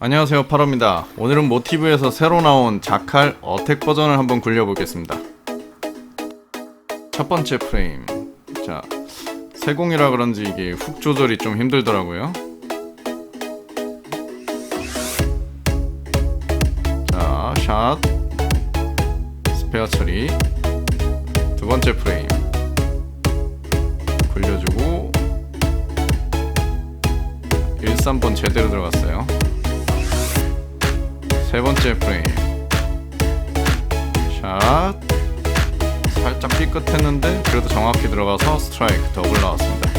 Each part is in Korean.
안녕하세요 파로입니다. 오늘은 모티브에서 새로 나온 자칼 어택 버전을 한번 굴려보겠습니다. 첫 번째 프레임. 자 세공이라 그런지 이게 훅 조절이 좀 힘들더라고요. 자샷. 스페어 처리. 두 번째 프레임. 굴려주고 1, 3번 제대로 들어갔어요 세 번째 프레임. 샷. 살짝 삐끗했는데 그래도 정확히 들어가서 스트라이크 더블 나왔습니다.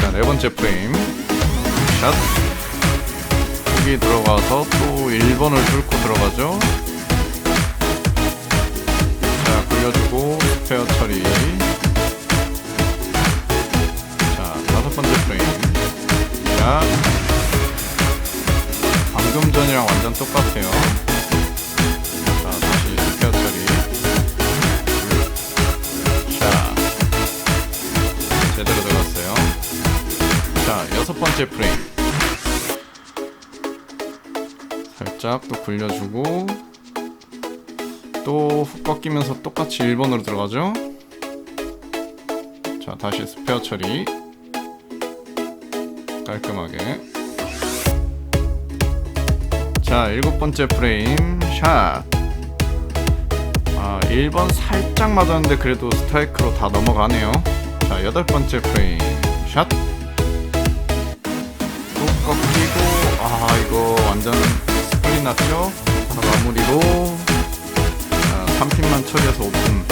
자 네 번째 프레임. 샷. 여기 들어가서 또 1번을 뚫고 들어가죠. 자 굴려주고 스페어 처리. 자 다섯 번째 프레임. 샷 방금 전이랑 완전 똑같아요. 자, 다시 스페어 처리. 자, 제대로 들어갔어요. 자, 여섯 번째 프레임. 살짝 또 굴려주고, 또 훅 꺾이면서 똑같이 1번으로 들어가죠. 자, 다시 스페어 처리. 깔끔하게. 자, 일곱 번째 프레임 샷. 아, 1번 살짝 맞았는데 그래도 스트라이크로 다 넘어가네요. 자, 여덟 번째 프레임 샷. 또 꺾이고 아, 이거 완전 스플릿 났죠? 자, 마무리로 자, 3핀만 처리해서 오픈.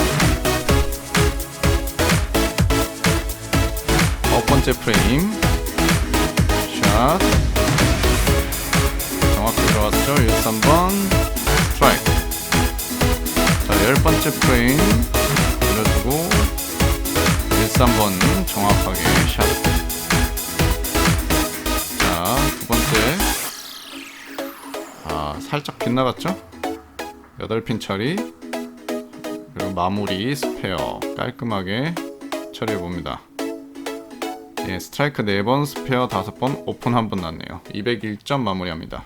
아홉 번째 프레임 샷. 정확히 들어갔죠? 1, 3번 스트라이크 자, 열 번째 프레임 올려주고 1, 3번 정확하게 샷 자, 두 번째 아, 살짝 빗나갔죠? 8핀 처리 그리고 마무리 스페어 깔끔하게 처리해봅니다 예, 스트라이크 4번, 스페어 5번, 오픈 1번 났네요. 201점 마무리합니다.